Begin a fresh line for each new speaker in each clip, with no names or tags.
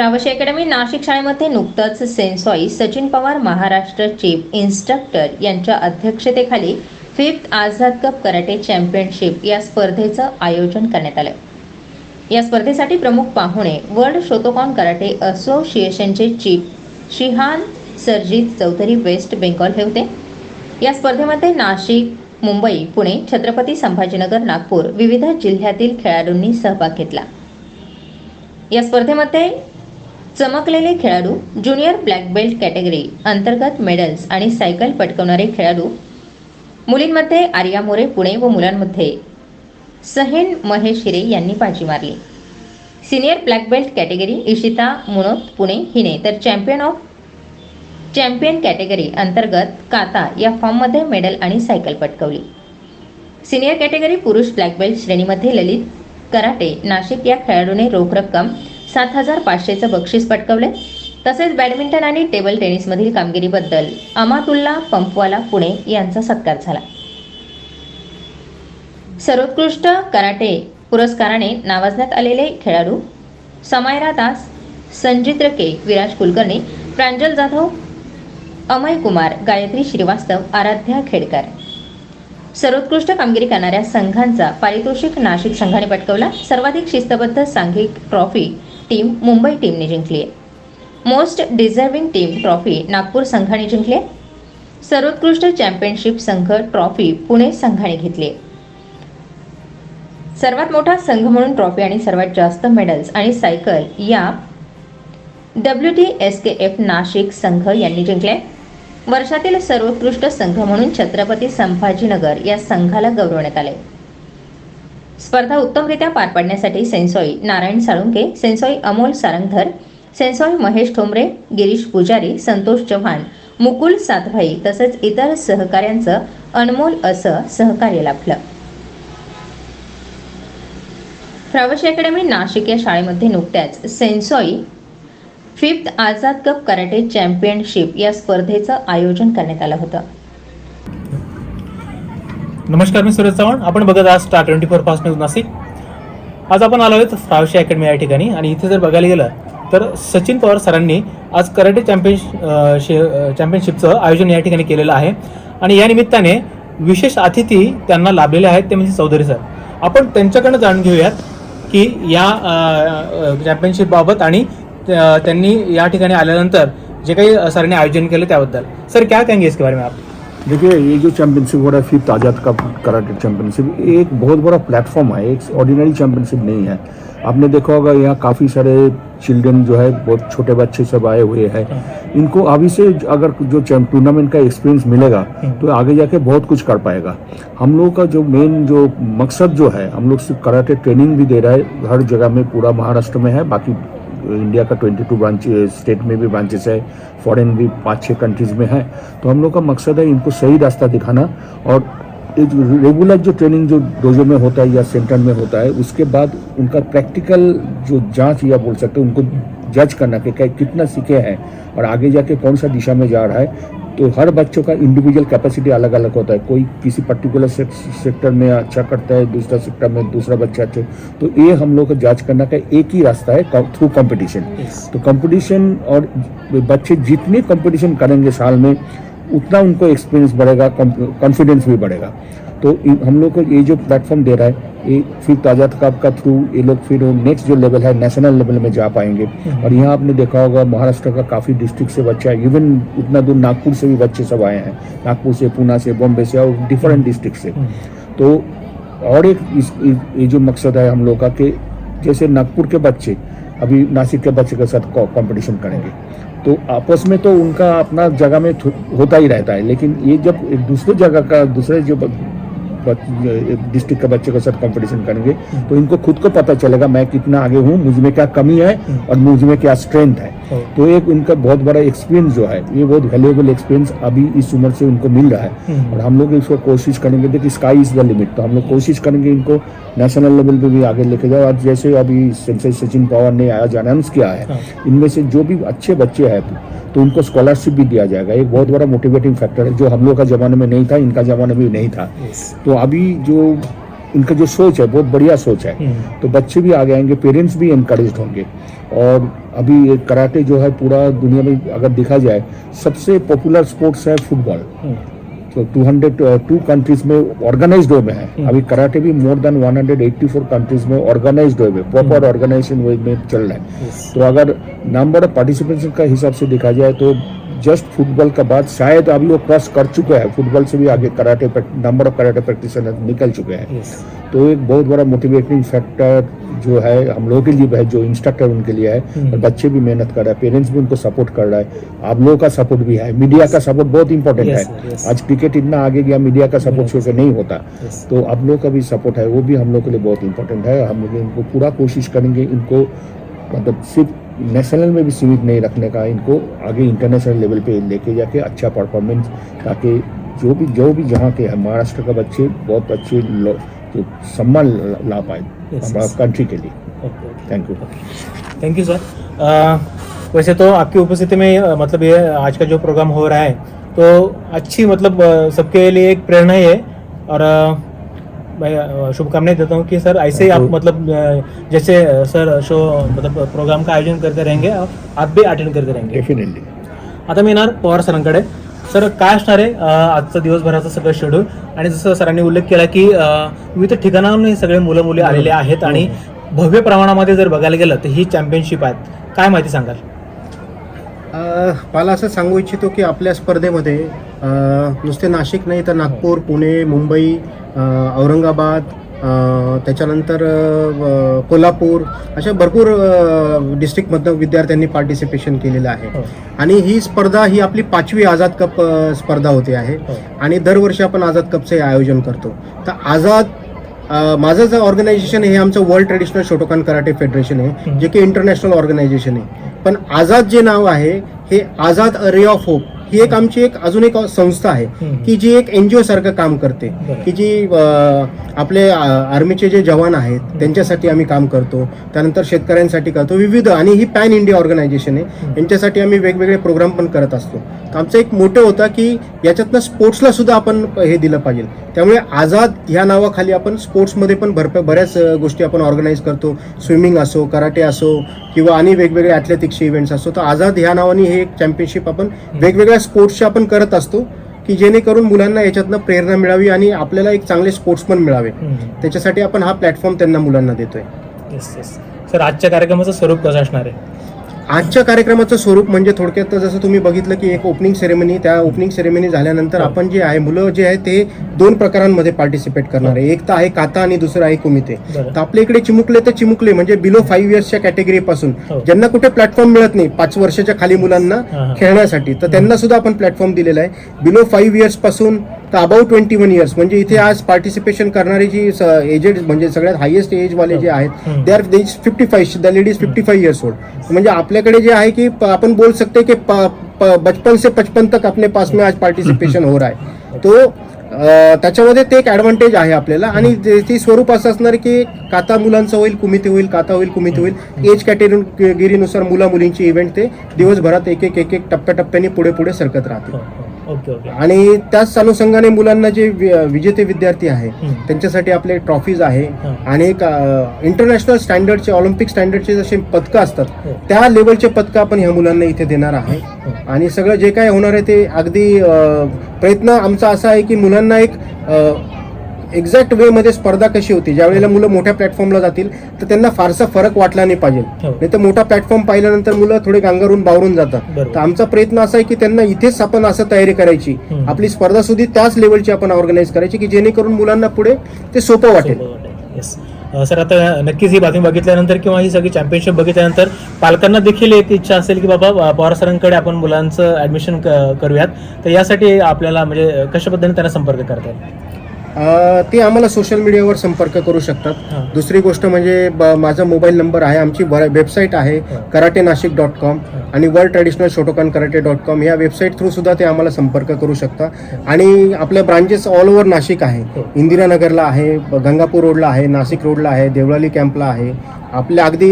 फ्रावशी academy Nashik शाळेमध्ये नुकतंच sensei Sachin Pawar Maharashtra chief instructor यांच्या अध्यक्षतेखाली fifth Azad cup karate championship या स्पर्धेचं आयोजन करण्यात आलं. या स्पर्धेसाठी प्रमुख पाहुणे वर्ल्ड शोतोकॉन कराटे असोसिएशनचे chief shihan Sarjit Chaudhary west Bengal हे होते. या स्पर्धेमध्ये नाशिक मुंबई पुणे छत्रपती संभाजीनगर नागपूर विविध जिल्ह्यातील खेळाडूंनी सहभाग घेतला. या स्पर्धेमध्ये चमकलेले खेळाडू ज्युनियर ब्लॅक बेल्ट कॅटेगरी अंतर्गत मेडल्स आणि सायकल पटकवणारे खेळाडू. मुलींमध्ये आर्या मोरे पुणे व मुलांमध्ये सहेन महेश हिरे यांनी बाजी मारली. Senior black belt category Ishita Munot Pune हिने. तर चॅम्पियन ऑफ चॅम्पियन कॅटेगरी अंतर्गत काता या फॉर्ममध्ये मेडल आणि सायकल पटकवली. सिनियर कॅटेगरी पुरुष ब्लॅक बेल्ट श्रेणीमध्ये ललित कराटे नाशिक या खेळाडूने रोख रक्कम सात हजार पाचशेचं बक्षीस पटकवले तसेच बॅडमिंटन आणि टेबल टेनिसमधील कामगिरीबद्दल अमातुल्ला पंपवाला पुणे यांचा सत्कार झाला. सर्वोत्कृष्ट कराटे पुरस्काराने नावाजण्यात आलेले खेळाडू समायरा दास संजित्र के विराज कुलकर्णी प्रांजल जाधव अमय कुमार गायत्री श्रीवास्तव आराध्या खेडकर. सर्वोत्कृष्ट कामगिरी करणाऱ्या संघांचा पारितोषिक नाशिक संघाने पटकवला. सर्वाधिक शिस्तबद्ध सांघिक ट्रॉफी टीम मुंबई टीमने जिंकली आहे. Most deserving team trophy Nagpur संघाने जिंकली आहे. सर्वोत्कृष्ट चॅम्पियनशिप संघ ट्रॉफी पुणे संघाने घेतली सर्वात मोठा संघ म्हणून ट्रॉफी आणि सर्वात जास्त मेडल्स आणि सायकल या W T S K F Nashik संघ यांनी जिंकले वर्षातील सर्वोत्कृष्ट संघ म्हणून छत्रपती संभाजीनगर या संघाला गौरवण्यात आले. स्पर्धा उत्तमरित्या पार पाडण्यासाठी सेन्सॉई नारायण साळुंके सेन्सॉई अमोल सारंगधर सेन्सॉई महेश ठोंबरे गिरीश पुजारी संतोष चव्हाण मुकुल सातभाई तसंच इतर सहकाऱ्यांचं अनमोल असं सहकार्य लाभलं. फ्रावशी अकॅडमी नाशिक या शाळेमध्ये नुकत्याच sensei fifth Azad cup karate championship या स्पर्धेचं आयोजन करण्यात आलं होतं.
नमस्कार मी सुरेश चव्हाण. आपण बघत आहात star twenty four fast news Nashik. आज आपण आलो आहोत फ्रावशी अकॅडमी या ठिकाणी. आणि इथे जर बघायला गेलं तर सचिन पवार सरांनी आज कराटे चॅम्पियन चॅम्पियनशिपचं आयोजन या ठिकाणी केलेलं आहे. आणि या निमित्ताने विशेष अतिथी त्यांना लाभलेले आहेत ते म्हणजे चौधरी सर. आपण त्यांच्याकडनं जाणून घेऊयात की या चॅम्पियनशिपबाबत आणि त्यांनी या ठिकाणी आल्यानंतर जे काही सरांनी आयोजन केलं त्याबद्दल. सर क्या कहेंगे इसके बारे में आप?
देखिए, ये जो चैंपियनशिप हो रहा है फिफ्थ आज़ाद का कराटे चैंपियनशिप एक बहुत बड़ा प्लेटफॉर्म है, एक ऑर्डिनरी चैंपियनशिप नहीं है। आपने देखा होगा, यहाँ काफ़ी सारे चिल्ड्रन जो है, बहुत छोटे बच्चे सब आए हुए हैं। इनको अभी से अगर जो टूर्नामेंट का एक्सपीरियंस मिलेगा तो आगे जाके बहुत कुछ कर पाएगा। हम लोगों का जो मेन जो मकसद जो है, हम लोग सिर्फ़ कराटे ट्रेनिंग भी दे रहा है, हर जगह में, पूरा महाराष्ट्र में है, बाकी इंडिया का 22 ब्रांच स्टेट में भी ब्रांचेस है फॉरेन भी पाँच छः कंट्रीज़ में है। तो हम लोग का मकसद है इनको सही रास्ता दिखाना और एक रेगुलर जो ट्रेनिंग जो डोजो में होता है या सेंटर में होता है, उसके बाद उनका प्रैक्टिकल जो जाँच या बोल सकते हैं, उनको जज करना कि कितना सीखे हैं और आगे जाके कौन सा दिशा में जा रहा है। तो हर बच्चों का इंडिविजुअल कैपेसिटी अलग अलग होता है। कोई किसी पर्टिकुलर सेक्टर में अच्छा करता है दूसरा सेक्टर में दूसरा बच्चा अच्छा। तो ये हम लोग को जाँच करना का एक ही रास्ता है थ्रू कंपटीशन तो कंपटीशन और बच्चे जितने कंपटीशन करेंगे साल में उतना उनको एक्सपीरियंस बढ़ेगा कॉन्फिडेंस भी बढ़ेगा। तो हम लोग को ये जो प्लेटफॉर्म दे रहा है ये फिर ताज़ा कप का थ्रू ये लोग फिर नेक्स्ट जो लेवल है नेशनल लेवल में जा पाएँगे। और यहाँ आपने देखा होगा महाराष्ट्र का काफ़ी डिस्ट्रिक्ट से बच्चा है। इवन उतना दूर नागपुर से भी बच्चे सब आए हैं। नागपुर से पूना से बॉम्बे से और डिफरेंट डिस्ट्रिक्ट से। तो और एक इस, इस- ये जो मकसद है हम लोग का कि जैसे नागपुर के बच्चे अभी नासिक के बच्चे के साथ कंपटीशन करेंगे। तो आपस में तो उनका अपना जगह में होता ही रहता है। लेकिन ये जब एक दूसरे जगह का दूसरे जो डिस्ट्रिक्ट के बच्चे के साथ कंपटीशन करेंगे। तो इनको खुद को पता चलेगा मैं कितना आगे हूँ मुझ में क्या कमी है और मुझ में क्या स्ट्रेंथ है। तो एक उनका बहुत बड़ा एक्सपीरियंस जो है ये बहुत वैल्यूएबल एक्सपीरियंस अभी इस उम्र से उनको मिल रहा है।
हम्म.
और हम लोग इसको कोशिश करेंगे देखिए स्काई इज़ द लिमिट तो हम लोग कोशिश करेंगे इनको नेशनल लेवल पे भी आगे लेके जाओ और जैसे अभी सचिन पवार ने आज अनाउंस किया है
हाँ.
इनमें से जो भी अच्छे बच्चे हैं तो उनको स्कॉलरशिप भी दिया जाएगा। एक बहुत बड़ा मोटिवेटिंग फैक्टर है जो हम लोग का जमाने में नहीं था इनका जमाने में नहीं था। तो अभी जो इनका जो सोच है बहुत बढ़िया सोच है।
हम्म,
तो बच्चे भी आगे आएँगे पेरेंट्स भी इनकरेज होंगे। और अभी कराटे जो है पूरा दुनिया में अगर देखा जाए सबसे पॉपुलर स्पोर्ट्स है फुटबॉल
हम्म,
तो 200 टू कंट्रीज़ में ऑर्गेनाइज वे में है।
हम्म।
अभी कराटे भी मोर देन 184 कंट्रीज़ में ऑर्गेनाइज वे में प्रॉपर ऑर्गेनाइजेशन वे में चल रहा है। तो अगर नंबर ऑफ़ पार्टिसिपेशन का हिसाब से देखा जाए तो जस्ट फुटबॉल का बाद शायद अभी वो क्रॉस कर चुके हैं फुटबॉल से भी आगे karate number of karate practitioner निकल चुके हैं
yes.
तो एक बहुत बड़ा मोटिवेटिंग फैक्टर जो है हम लोगों के लिए है जो इंस्ट्रक्टर उनके लिए है
हम्म।
और बच्चे भी मेहनत कर रहे हैं पेरेंट्स भी उनको सपोर्ट कर रहा है आप लोगों का सपोर्ट भी है मीडिया का सपोर्ट बहुत इंपॉर्टेंट
Yes,
है
yes.
आज क्रिकेट इतना आगे गया मीडिया का सपोर्ट
Yes.
नहीं होता
Yes.
तो आप लोगों का भी सपोर्ट है वो भी हम लोग के लिए बहुत इंपॉर्टेंट है हम लोग इनको पूरा कोशिश करेंगे इनको मतलब सिर्फ़ नेशनल में भी सीमित नहीं रखने का इनको आगे इंटरनेशनल लेवल पे लेके जाके अच्छा परफॉर्मेंस ताकि जो भी जो भी जहाँ के हैं महाराष्ट्र का बच्चे बहुत अच्छे जो सम्मान ला- पाए हमारा कंट्री के लिए. Thank you
thank you sir वैसे तो आपकी उपस्थिति में मतलब ये आज का जो प्रोग्राम हो रहा है तो अच्छी मतलब सबके लिए एक प्रेरणा ही है और अ, मैं शुभकामनाएं देता हूँ कि सर ऐसे ही आप। मतलब जैसे सर शो मतलब प्रोग्राम का आयोजन करते रहेंगे आप भी अटेंड करते रहेंगे।
डेफिनेटली
आता मी येणार पवार सरांकडे. सर काय असणार आहे? आजचं दिवसभराचं सगळं शेड्यूल आणि जसं सरांनी उल्लेख केला की विविध ठिकाणाहून हे सगळे मुलं मुली आलेले आहेत आणि भव्य प्रमाणामध्ये जर बघायला गेलं तर ही चॅम्पियनशिप आहेत. काय माहिती सांगाल?
मला असं सांगू इच्छितो की आपल्या स्पर्धेमध्ये नुसते नाशिक नाही तर नागपूर पुणे मुंबई औरंगाबाद त्याच्यानंतर कोल्हापूर अशा भरपूर डिस्ट्रिक्टमधनं विद्यार्थ्यांनी पार्टिसिपेशन केलेलं आहे
हो.
आणि ही स्पर्धा ही आपली पाचवी आझाद कप स्पर्धा होते आहे
हो.
आणि दरवर्षी आपण आझाद कपचं हे आयोजन करतो तर आझाद माझं जे ऑर्गनायझेशन हे आमचं world traditional Shotokan karate federation आहे. जे की इंटरनॅशनल ऑर्गनायझेशन आहे पण आझाद जे नाव आहे हे आझाद रे ऑफ होप ही एक आमची एक अजून एक संस्था आहे. की जी एक एनजीओ सारखं काम करते. की जी आपले आर्मीचे जे जवान आहेत त्यांच्यासाठी आम्ही काम करतो त्यानंतर शेतकऱ्यांसाठी करतो विविध आणि ही पॅन इंडिया ऑर्गनायझेशन आहे. यांच्यासाठी आम्ही वेगवेगळे प्रोग्राम पण करत असतो आमचं एक मोठं होतं की याच्यातनं स्पोर्ट्सला सुद्धा आपण हे दिलं पाहिजे. त्यामुळे आझाद ह्या नावाखाली आपण स्पोर्ट्समध्ये पण भरप बऱ्याच गोष्टी आपण ऑर्गनाईज करतो. स्विमिंग असो कराटे असो किंवा आणि वेगवेगळे ॲथलेटिक्सचे इव्हेंट्स असो. तर आझाद ह्या नावाने हे एक चॅम्पियनशिप आपण वेगवेगळ्या स्पोर्ट्सचे आपण करत असतो की जेणेकरून मुलांना याच्यातनं प्रेरणा मिळावी आणि आपल्याला एक चांगले स्पोर्ट्समन मिळावे. त्याच्यासाठी आपण हा प्लॅटफॉर्म त्यांना मुलांना देतोय.
सर आजच्या कार्यक्रमाचं स्वरूप कसं असणार आहे?
आजच्या कार्यक्रमाचं स्वरूप म्हणजे थोडक्यात जसं तुम्ही बघितलं की एक ओपनिंग सेरेमनी त्या ओपनिंग सेरेमनी झाल्यानंतर आपण जे आहे मुलं जे आहे ते दोन प्रकारांमध्ये पार्टिसिपेट करणार आहे एक तर आहे काता आणि दुसरं आहे कुमिते. तर आपल्या इकडे चिमुकले तर चिमुकले म्हणजे बिलो फाईव्ह इयर्सच्या कॅटेगरीपासून. ज्यांना कुठे प्लॅटफॉर्म मिळत नाही पाच वर्षाच्या खाली मुलांना. खेळण्यासाठी तर त्यांना सुद्धा आपण प्लॅटफॉर्म दिलेला आहे बिलो फाईव्ह इयर्सपासून तर अबाउट ट्वेंटी वन इयर्स म्हणजे इथे आज पार्टिसिपेशन करणारी जी एजेड म्हणजे सगळ्यात हायेस्ट एज वाले जे आहेत. They are fifty five the ladies fifty five years old म्हणजे आपल्याकडे जे आहे की आपण बोल सकते की बचपन से पचपन तक अपने पास में आज पार्टिसिपेशन हो रहा है. तो त्याच्यामध्ये ते एक ऍडव्हान्टेज आहे आपल्याला. आणि ते- ती स्वरूप असं असणार की काता मुलांचं होईल कुमिते होईल काता होईल कुमिते होईल. एज कॅटेगरीनुसार मुला मुलींची इव्हेंट ते दिवसभरात एक एक एक एक टप्प्याटप्प्याने पुढे पुढे सरकत राहतील
हो, हो. ओके ओके
आणि त्याच अनुषंगाने मुलांना जे विजेते विद्यार्थी आहे. त्यांच्यासाठी आपले ट्रॉफीज आहे. आणि एक इंटरनॅशनल स्टँडर्डचे ऑलिम्पिक स्टँडर्डचे जसे पदकं असतात
हो.
त्या लेवलचे पदकं आपण ह्या मुलांना इथे देणार आहे
हो.
आणि सगळं जे काय होणार आहे ते अगदी प्रयत्न आमचा असा आहे की मुलांना एक एक्झॅक्ट वे मध्ये स्पर्धा कशी होती? ज्या वेळेला मुलं मोठ्या प्लॅटफॉर्मला जातील तर त्यांना फारसा फरक वाटला नाही पाहिजे.
हो.
नाही तर मोठा प्लॅटफॉर्म पाहिल्यानंतर मुलं थोडे गांगारून बावरून जातात. तर आमचा प्रयत्न असा आहे की त्यांना इथेच आपण असं तयारी करायची. आपली स्पर्धा सुद्धा त्याच लेवलची आपण ऑर्गनाईज करायची की जेणेकरून मुलांना पुढे ते सोपं वाटेल.
सर आता नक्कीच ही बातमी बघितल्यानंतर किंवा ही सगळी चॅम्पियनशिप बघितल्यानंतर पालकांना देखील एक इच्छा असेल की बाबा पवार सरांकडे आपण मुलांचं ऍडमिशन करूयात. तर यासाठी आपल्याला म्हणजे कशा पद्धतीने त्यांना संपर्क करता येईल?
ते आम्हाला सोशल मीडियावर संपर्क करू. शकतात दुसरी गोष्ट म्हणजे ब- माझा मोबाईल नंबर आहे आमची वेबसाईट आहे. Karate Nashik dot com. आणि world traditional Shotokan karate dot com या वेबसाईट थ्रू सुद्धा ते आम्हाला संपर्क करू शकता आणि आपल्या ब्रांचेस ऑल ओव्हर नाशिक आहे
हो.
इंदिरानगरला आहे गंगापूर रोडला आहे नाशिक रोडला आहे देवळाली कॅम्पला आहे आपल्या अगदी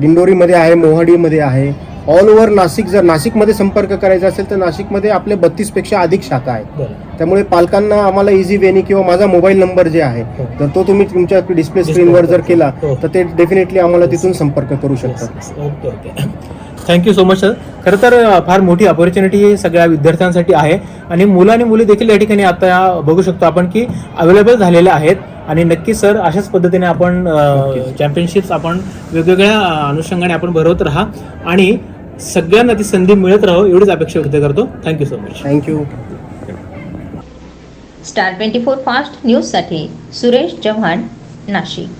दिंडोरीमध्ये आहे मोहाडीमध्ये आहे ऑल ओव्हर नाशिक जर नाशिकमध्ये संपर्क करायचा असेल तर नाशिकमध्ये आपले बत्तीसपेक्षा अधिक शाखा आहेत. त्यामुळे पालकांना आम्हाला इझी वेनी किंवा माझा मोबाईल नंबर जे आहे
हो.
तर तो तुम्ही तुमच्या डिस्प्ले स्क्रीनवर जर केला
हो.
तर ते डेफिनेटली आम्हाला तिथून संपर्क करू शकतात.
थँक्यू सो मच सर खरं तर फार मोठी अपॉर्च्युनिटी सगळ्या विद्यार्थ्यांसाठी आहे. आणि मुलं आणि मुली देखील या ठिकाणी आता बघू शकतो आपण की अवेलेबल झालेले आहेत. आणि नक्की सर अशाच पद्धतीने आपण चॅम्पियनशिप्स आपण वेगवेगळ्या अनुषंगाने आपण भरवत राहा. आणि सगळ्यांना ती संधी मिळत राहो एवढीच अपेक्षा व्यक्त करतो. Thank you so much
thank you
star twenty four fast न्यूजसाठी सुरेश चव्हाण नाशिक.